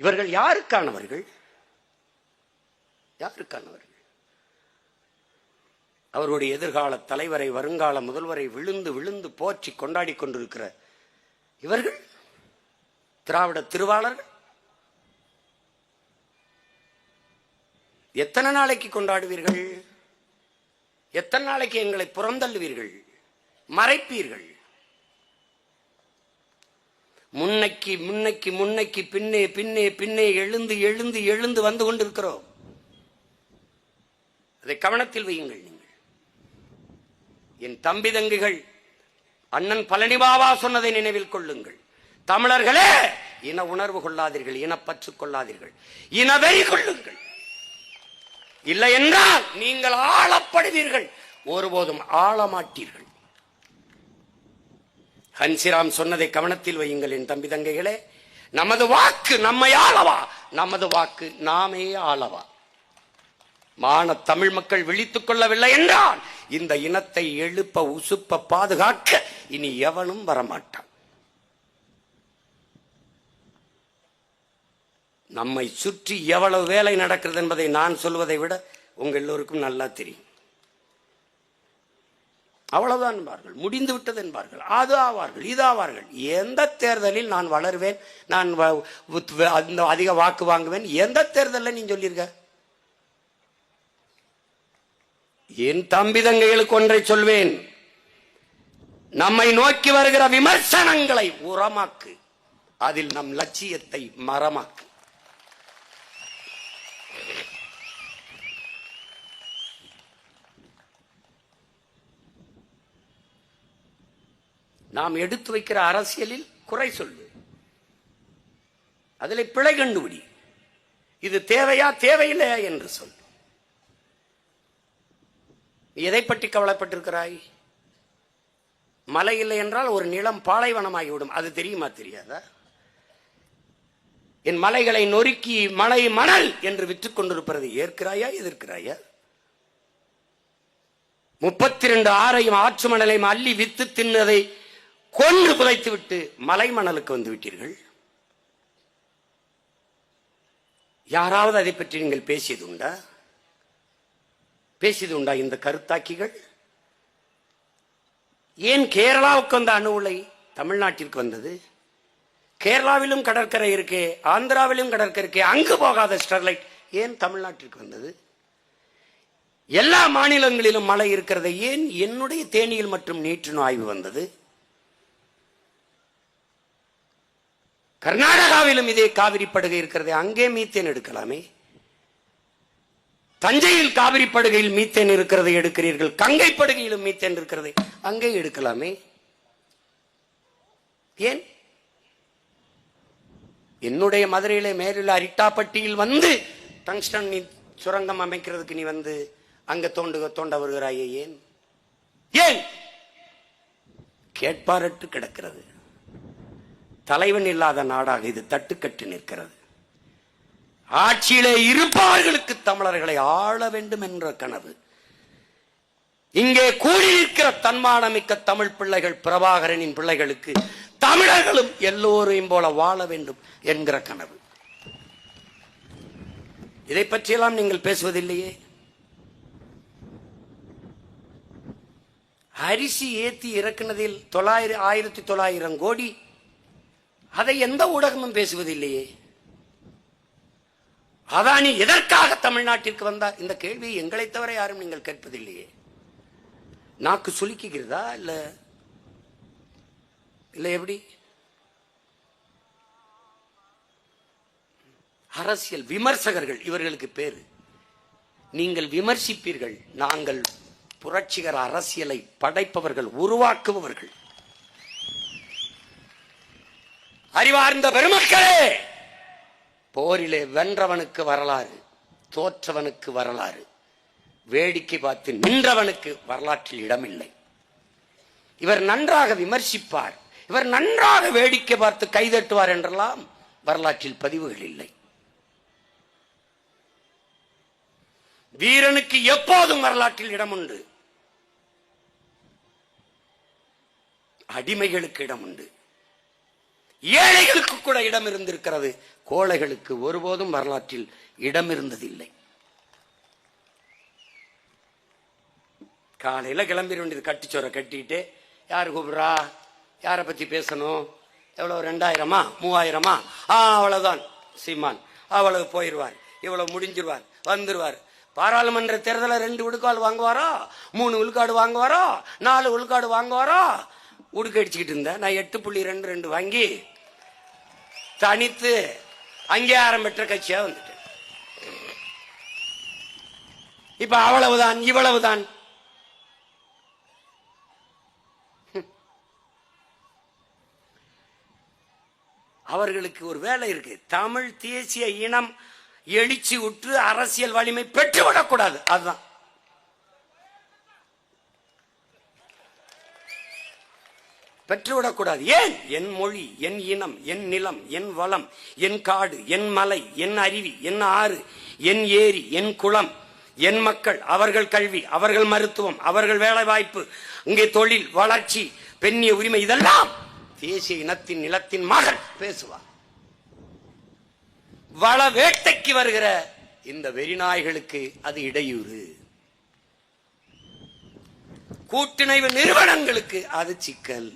இவர்கள் யாருக்கானவர்கள்? யாருக்கானவர்கள்? அவருடைய எதிர்கால தலைவரை வருங்கால முதல்வரை விழுந்து விழுந்து போற்றி கொண்டாடி கொண்டிருக்கிற இவர்கள்? திராவிட திருவாளர்கள்? எத்தனை நாளைக்கு கொண்டாடுவீர்கள்? எத்தனை நாளைக்கு எங்களை புறந்தள்ளுவீர்கள்? மறைப்பீர்கள்? முன்னைக்கு முன்னைக்கு முன்னைக்கு பின்னே பின்னே பின்னே எழுந்து எழுந்து எழுந்து வந்து கொண்டிருக்கிறோம். அதை கவனத்தில் வையுங்கள் நீங்கள். என் தம்பி தங்குகள் அண்ணன் பழனிபாபா சொன்னதை நினைவில் கொள்ளுங்கள். தமிழர்களே இன உணர்வு கொள்ளாதீர்கள் இனப்பற்று கொள்ளாதீர்கள். இனவை கொள்ளுங்கள். இல்லை என்றால் நீங்கள் ஆளப்படுவீர்கள். ஒருபோதும் ஆளமாட்டீர்கள். ஹன்சிராம் சொன்னதை கவனத்தில் வையுங்கள் என் தம்பி தங்கைகளே. நமது வாக்கு நம்மை ஆளவா? நமது வாக்கு நாமே ஆளவா? மான தமிழ் மக்கள் விழித்துக் கொள்ளவில்லை என்றால் இந்த இனத்தை எழுப்ப உசுப்ப பாதுகாக்க இனி எவனும் வரமாட்டான். நம்மை சுற்றி எவ்வளவு வேலை நடக்கிறது என்பதை நான் சொல்வதை விட உங்க எல்லோருக்கும் நல்லா தெரியும். அவ்வளவுதான் என்பார்கள். முடிந்து விட்டது என்பார்கள். அது ஆவார்கள் இது ஆவார்கள். எந்த தேர்தலில் நான் வளருவேன் நான் வ- அந்த அதிக வாக்கு வாங்குவேன் எந்த தேர்தலில் நீ சொல்லியிருக்க என் தம்பி தங்கைகளுக்கு ஒன்றை சொல்வேன். நம்மை நோக்கி வருகிற விமர்சனங்களை உரமாக்கு. அதில் நம் லட்சியத்தை மரமாக்கு. நாம் எடுத்து வைக்கிற அரசியலில் குறை சொல்லு. அதில் பிழை கண்டுபிடி. இது தேவையா தேவையில்லையா என்று சொல். எதை பற்றி கவலைப்பட்டிருக்கிறாய்? மழை இல்லை என்றால் ஒரு நிலம் பாலைவனமாகிவிடும். அது தெரியுமா தெரியாதா? என் மலைகளை நொறுக்கி மலை மணல் என்று விற்றுக் கொண்டிருப்பதை ஏற்கிறாயா எதிர்க்கிறாயா? முப்பத்தி ரெண்டு ஆறையும் ஆற்று மணலையும் அள்ளி வித்து தின்னதை கொன்று புதைத்துவிட்டு மலைமணலுக்கு வந்து விட்டீர்கள். யாராவது அதை பற்றி நீங்கள் பேசியது உண்டா? பேசியது உண்டா இந்த கருத்தாக்கிகள்? ஏன் கேரளாவுக்கு வந்த அணு உலை தமிழ்நாட்டிற்கு வந்தது? கேரளாவிலும் கடற்கரை இருக்கே ஆந்திராவிலும் கடற்கரை இருக்கே அங்கு போகாத ஸ்டெர்லைட் ஏன் தமிழ்நாட்டிற்கு வந்தது? எல்லா மாநிலங்களிலும் மழை இருக்கிறதை ஏன் என்னுடைய தேனியில் மற்றும் நீற்றின் ஆய்வு வந்தது? கர்நாடகாவிலும் இதே காவிரி படுகை இருக்கிறது அங்கே மீத்தேன் எடுக்கலாமே? தஞ்சையில் காவிரி படுகையில் மீத்தேன் இருக்கிறதை எடுக்கிறீர்கள் கங்கை படுகையிலும் மீத்தேன் இருக்கிறதை அங்கே எடுக்கலாமே? ஏன்? என்னுடைய மதுரையிலே மேலில் அரிட்டாப்பட்டியில் வந்து டங்ஸ்டன் நீ சுரங்கம் அமைக்கிறதுக்கு நீ வந்து அங்க தோண்டு தோண்ட வருகிறாயே ஏன்? ஏன்? கேட்பாரட்டு கிடக்கிறது. தலைவன் இல்லாத நாடாக இது தட்டுக்கட்டு நிற்கிறது. ஆட்சியிலே இருப்பவர்களுக்கு தமிழர்களை ஆள வேண்டும் என்ற கனவு. இங்கே கூடியிருக்கிற தன்மானமிக்க தமிழ் பிள்ளைகள் பிரபாகரனின் பிள்ளைகளுக்கு தமிழர்களும் எல்லோரையும் போல வாழ வேண்டும் என்கிற கனவு. இதை பற்றியெல்லாம் நீங்கள் பேசுவதில்லையே? அரிசி ஏத்தி இறக்குனதில் தொள்ளாயிரம் ஆயிரத்தி தொள்ளாயிரம் கோடி அதை எந்த ஊடகமும் பேசுவதில்லையே. அதானி எதற்காக தமிழ்நாட்டிற்கு வந்தார்? இந்த கேள்வியை எங்களை தவிர யாரும் நீங்கள் கேட்பதில்லையே. நாக்கு சுலுக்கிக்கிறதா இல்ல இல்ல எப்படி? அரசியல் விமர்சகர்கள் இவர்களுக்கு பேரு. நீங்கள் விமர்சிப்பீர்கள் நாங்கள் புரட்சிகர அரசியலை படைப்பவர்கள் உருவாக்குபவர்கள். அறிவார்ந்த பெருமக்களே போரிலே வென்றவனுக்கு வரலாறு தோற்றவனுக்கு வரலாறு வேடிக்கை பார்த்து நின்றவனுக்கு வரலாற்றில் இடமில்லை. இவர் நன்றாக விமர்சிப்பார் இவர் நன்றாக வேடிக்கை பார்த்து கைதட்டுவார் என்றெல்லாம் வரலாற்றில் பதிவுகள் இல்லை. வீரனுக்கு எப்போதும் வரலாற்றில் இடம் உண்டு. அடிமைகளுக்கு இடம் உண்டு. ஏழைகளுக்கு கூட இடம் இருந்திருக்கிறது. கோழைகளுக்கு ஒருபோதும் வரலாற்றில் இடம் இருந்ததில்லை. காலையில் கிளம்பிட வேண்டியது கட்டிச்சோரை கட்டிட்டு யார் கூப்பிட்றா? யாரை பற்றி பேசணும்? எவ்வளோ ரெண்டாயிரமா? மூவாயிரமா? ஆ அவ்வளோதான் சீமான். அவ்வளவு போயிடுவார் இவ்வளோ முடிஞ்சிருவார். வந்துடுவார் பாராளுமன்ற தேர்தலை ரெண்டு விழுக்காடு வாங்குவாரோ? மூணு விழுக்காடு வாங்குவாரோ? நாலு விழுக்காடு வாங்குவாரோ? உடுக்கடிச்சுக்கிட்டு இருந்தேன். நான் எட்டு புள்ளி ரெண்டு ரெண்டு வாங்கி தனித்து அங்கீகாரம் பெற்ற கட்சியா வந்துட்டேன். இப்ப அவ்வளவுதான் இவ்வளவுதான். அவர்களுக்கு ஒரு வேலை இருக்கு. தமிழ் தேசிய இனம் எழுச்சி உற்று அரசியல் வலிமை பெற்றுவிடக்கூடாது. அதுதான். பெற்றுவிடக்கூடாது. ஏன்? என் மொழி என் இனம் என் நிலம் என் வளம் என் காடு என் மலை என் அருவி என் ஆறு என் ஏரி என் குளம் என் மக்கள் அவர்கள் கல்வி அவர்கள் மருத்துவம் அவர்கள் வேலை வாய்ப்பு இங்கே தொழில் வளர்ச்சி பெண்ணிய உரிமை இதெல்லாம் தேசிய இனத்தின் நிலத்தின் மகள் பேசுவார். வள வேட்டைக்கு வருகிற இந்த வெறிநாய்களுக்கு அது இடையூறு. கூட்டிணைவு நிறுவனங்களுக்கு அது சிக்கல்.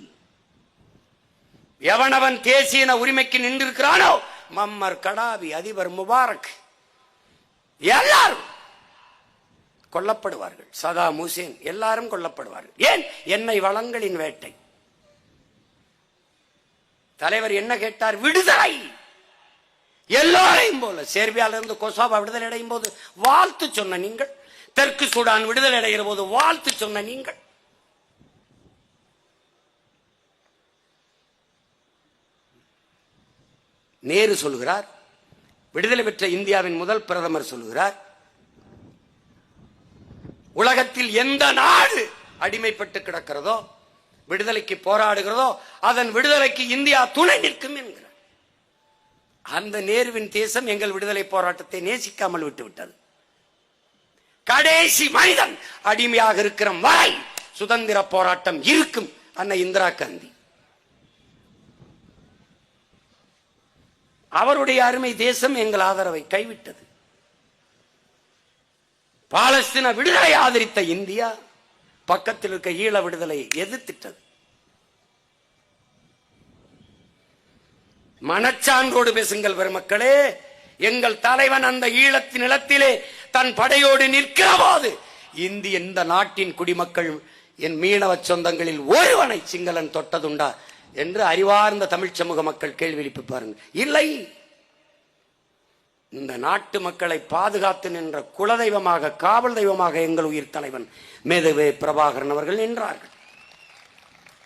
எவனவன் தேசிய உரிமைக்கு நின்றிருக்கிறானோ? மம்மர் கடாபி அதிபர் முபாரக். எல்லாரும் கொல்லப்படுவார்கள். சதாம் ஹுசேன் எல்லாரும் கொல்லப்படுவார்கள். ஏன்? என்னை வளங்களின் வேட்டை. தலைவர் என்ன கேட்டார்? விடுதலை! எல்லோரையும் போல. சேர்பியாவிலிருந்து கொசாபா விடுதலை அடையும் போது வாழ்த்து சொன்ன நீங்கள் தெற்கு சூடான் விடுதலை அடைகிற போது வாழ்த்து சொன்ன நீங்கள். நேரு சொல்கிறார் விடுதலை பெற்ற இந்தியாவின் முதல் பிரதமர் சொல்கிறார் உலகத்தில் எந்த நாடு அடிமைப்பட்டு கிடக்கிறதோ விடுதலைக்கு போராடுகிறதோ அதன் விடுதலைக்கு இந்தியா துணை நிற்கும் என்கிறார். அந்த நேருவின் தேசம் எங்கள் விடுதலை போராட்டத்தை நேசிக்காமல் விட்டுவிட்டது. கடைசி மனிதன் அடிமையாக இருக்கிற வரை சுதந்திர போராட்டம் இருக்கும். அன்னை இந்திரா காந்தி. அவருடைய அருமை தேசம் எங்கள் ஆதரவை கைவிட்டது. பாலஸ்தீன விடுதலை ஆதரித்த இந்தியா பக்கத்தில் இருக்க ஈழ விடுதலை எதிர்த்திட்டது. மனச்சான்றோடு பேசுங்கள் பெருமக்களே எங்கள் தலைவன் அந்த ஈழத்தின் நிலத்திலே தன் படையோடு நிற்கிற இந்தி இந்த நாட்டின் குடிமக்கள் என் மீனவ சொந்தங்களில் ஒருவனை சிங்களன் தொட்டதுண்டா? என்று அறிவார்ந்த தமிழ் சமூக மக்கள் கேள்வி எழுப்பி பாருங்கள். இல்லை. இந்த நாட்டு மக்களை பாதுகாத்து நின்ற குலதெய்வமாக காவல் தெய்வமாக எங்கள் உயிர் தலைவன் மேதவே பிரபாகரன் அவர்கள் நின்றார்கள்.